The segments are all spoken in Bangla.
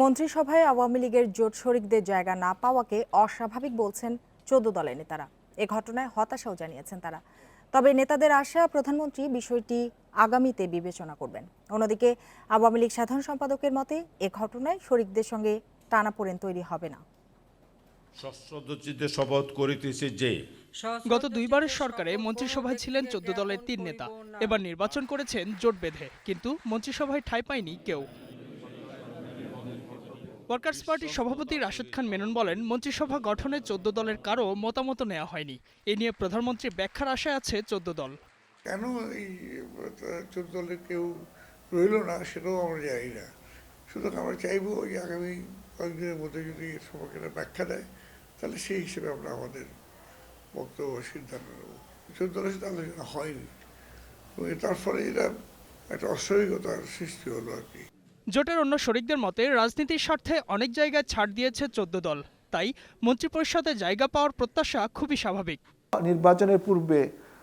মন্ত্রিসভায় আওয়ামী লীগের জোট শরিকদের জায়গা না পাওয়াকে অস্বাভাবিক বলছেন চোদ্দ দলের নেতারা। এ ঘটনায় হতাশাও জানিয়েছেন তারা। তবে নেতাদের আশা প্রধানমন্ত্রী বিষয়টি আগামীতে বিবেচনা করবেন। অন্যদিকে আওয়ামী লীগ সাধারণ সম্পাদকের মতে এ ঘটনায় শরিকদের সঙ্গে টানাপোড়েন তৈরি হবে না। শপথ করিতেছে যে গত দুইবারের সরকারে মন্ত্রিসভায় ছিলেন চোদ্দ দলের তিন নেতা। এবার নির্বাচন করেছেন জোট বেঁধে। কিন্তু মন্ত্রিসভায় ঠাঁই পায়নি কেউ। ওয়ার্কার্স পার্টির সভাপতি রাশেদ খান মেনন বলেন, মন্ত্রিসভা গঠনে চোদ্দ দলের কারও মতামত নেওয়া হয়নি। এ নিয়ে প্রধানমন্ত্রী ব্যাখ্যার আশায় আছে চোদ্দ দল। কেন এই, চোদ্দ দলের কেউ রইল না সেটাও আমরা জানি না। সুতরাং আমরা চাইব ওই আগামী কয়েকদিনের মধ্যে যদি একটা ব্যাখ্যা দেয়, তাহলে সেই হিসেবে আমরা আমাদের বক্তব্য সিদ্ধান্ত নেব। চোদ্দ দলের সাথে আলোচনা হয়নি। এবং তার ফলে এটা একটা অস্বাভাবিকতার সৃষ্টি হলো আর কি। জোটের অন্য শরিকদের মতে রাজনীতির স্বার্থে অনেক জায়গায় ছাড় দিয়েছে চোদ্দ দল। তাই মন্ত্রিপরিষদে জায়গা পাওয়ার প্রত্যাশা খুবই স্বাভাবিক। নির্বাচনের পূর্বে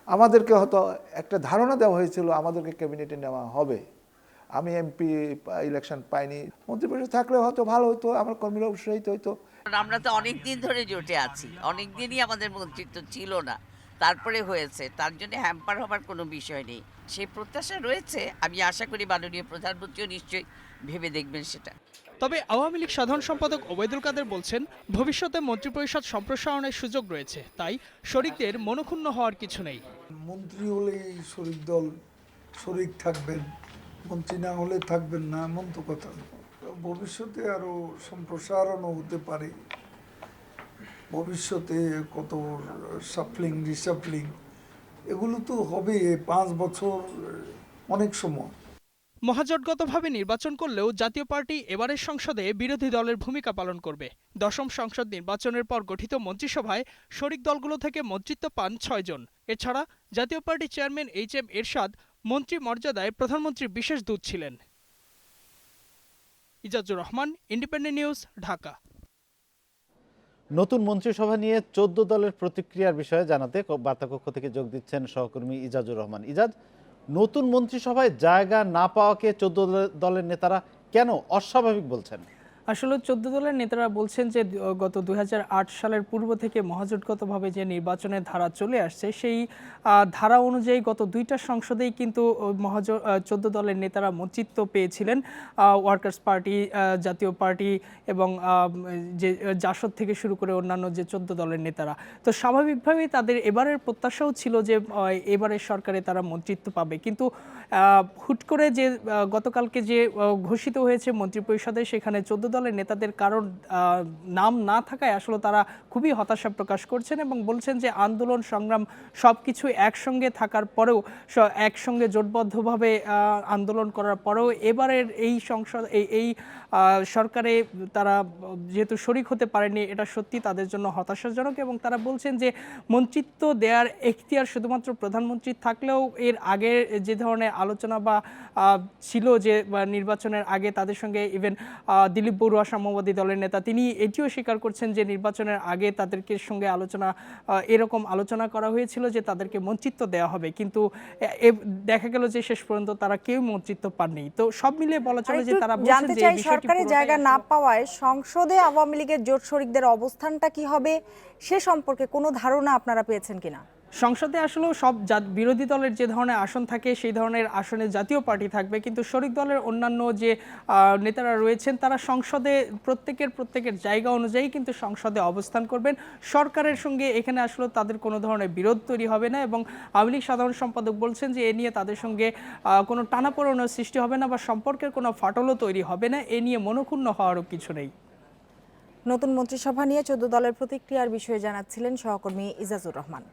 আমাদেরকে হয়তো একটা ধারণা দেওয়া হয়েছিল আমাদেরকে ক্যাবিনেটে নেওয়া হবে। আমি এমপি ইলেকশন পাইনি। মন্ত্রিপরিষদ থাকলে হয়তো ভালো হতো আমার কর্মীরা উৎসাহিত হইতো। কারণ আমরা তো অনেক দিন ধরে জোটে আছি। অনেক দিনই আমাদের মন্ত্রিত্ব ছিল না। তারপরে হয়েছে। তার জন্য হ্যাম্পার হবার কোনো বিষয় নেই। সেই প্রত্যাশা রয়েছে। আমি আশা করি মাননীয় প্রধানমন্ত্রীও নিশ্চয়ই ভেবে দেখবেন সেটা। তবে আওয়ামী লীগ সাধারণ সম্পাদক ওবায়দুল কাদের বলছেন ভবিষ্যতে মন্ত্রিপরিষদ সম্প্রসারণের সুযোগ রয়েছে তাই শরিকদের মনক্ষুণ্ণ হওয়ার কিছু নেই। মন্ত্রী হলেই শরিক দল শরিক থাকবেন মন্ত্রী না হলে থাকবেন না এমন তো কথা। ভবিষ্যতে আরও সম্প্রসারণও হতে পারে। ভবিষ্যতে কত সাফলিং রিসাফলিং এগুলো তো হবে পাঁচ বছর, অনেক সময়। মহাজোটগতভাবে নির্বাচন করলেও জাতীয় পার্টি এবারের সংসদে বিরোধী দলের ভূমিকা পালন করবে। দশম সংসদ নির্বাচনের পর গঠিত মন্ত্রিসভায় শরিক দলগুলো থেকে মন্ত্রিত্ব পান ছয়জন এছাড়া Jatiya party chairman H M Ershad মন্ত্রী মর্যাদায় প্রধানমন্ত্রীর বিশেষ দূত ছিলেন। Ejazur Rahman, independent news, Dhaka. নতুন মন্ত্রিসভা নিয়ে চোদ্দ দলের প্রতিক্রিয়ার বিষয়ে জানাতে বার্তাকক্ষ থেকে যোগ দিচ্ছেন সহকর্মী ইজাজুর রহমান। ইজাজ, নতুন মন্ত্রিসভায় জায়গা না পাওয়াকে চোদ্দ দলের নেতারা কেন অস্বাভাবিক বলছেন? আসলে চোদ্দ দলের নেতারা বলছেন যে গত দু হাজার আট সালের পূর্ব থেকে মহাজোটগতভাবে যে নির্বাচনের ধারা চলে আসছে, সেই ধারা অনুযায়ী গত দুইটা সংসদেই কিন্তু মহাজ চোদ্দ দলের নেতারা মন্ত্রিত্ব পেয়েছিলেন। ওয়ার্কার্স পার্টি জাতীয় পার্টি এবং যে, জাসদ থেকে শুরু করে অন্যান্য যে চোদ্দ দলের নেতারা। তো স্বাভাবিকভাবেই তাদের এবারের প্রত্যাশাও ছিল যে এবারের সরকারে তারা মন্ত্রিত্ব পাবে। কিন্তু হুট করে যে গতকালকে যে ঘোষিত হয়েছে মন্ত্রিপরিষদে, সেখানে চোদ্দ দলের নেতাদের কারণ নাম না থাকায় আসলে তারা খুবই হতাশা প্রকাশ করছেন এবং বলছেন যে আন্দোলন, সংগ্রাম সব কিছু একসঙ্গে থাকার পরেও একসঙ্গে জোটবদ্ধভাবে আন্দোলন করার পরেও এবারের এই সংসদ, এই এই সরকারে তারা যেহেতু শরিক হতে পারেনি, এটা সত্যি তাদের জন্য হতাশাজনক এবং তারা বলছেন যে মন্ত্রিত্ব দেওয়ার এখতিয়ার শুধুমাত্র প্রধানমন্ত্রী থাকলেও এর আগে যে ধরনের আলোচনা বা ছিল যে নির্বাচনের আগে তাদের সঙ্গে ইভেন দিলীপ বড়ুয়া সাম্যবাদী দলের নেতা। তিনি এটিও স্বীকার করছেন যে নির্বাচনের আগে তাদেরকে সঙ্গে আলোচনা এরকম আলোচনা করা হয়েছিল যে তাদেরকে মন্ত্রিত্ব দেওয়া হবে। কিন্তু দেখা গেল যে শেষ পর্যন্ত তারা কেউ মন্ত্রিত্ব পাননি। তো সব মিলিয়ে বলা চলে যে তারা জানতে চাই সরকারি জায়গা না পাওয়ায় সংসদে আওয়ামী লীগের জোট শরিকদের অবস্থানটা কি হবে সে সম্পর্কে কোনো ধারণা আপনারা পেয়েছেন কিনা? সংসদে আসলে সব বিরোধী দলের যে ধরনের আসন থাকে, সেই ধরনের আসনে জাতীয় পার্টি থাকবে। কিন্তু শরিক দলের অন্যান্য যে নেতারা রয়েছেন, তারা সংসদে প্রত্যেকের প্রত্যেকের জায়গা অনুযায়ী কিন্তু সংসদে অবস্থান করবেন। সরকারের সঙ্গে এখানে আসলে তাদের কোনো ধরনের বিরোধ তৈরি হবে না এবং আওয়ামী লীগ সাধারণ সম্পাদক বলছেন যে, এ নিয়ে তাদের সঙ্গে কোনো টানাপোড়েনের সৃষ্টি হবে না বা সম্পর্কের কোনো ফাটলও তৈরি হবে না। এ নিয়ে মনক্ষুণ্ণ হওয়ারও কিছু নেই। নতুন মন্ত্রিসভা নিয়ে চোদ্দ দলের প্রতিক্রিয়ার বিষয়ে জানাচ্ছিলেন সহকর্মী ইজাজুর রহমান।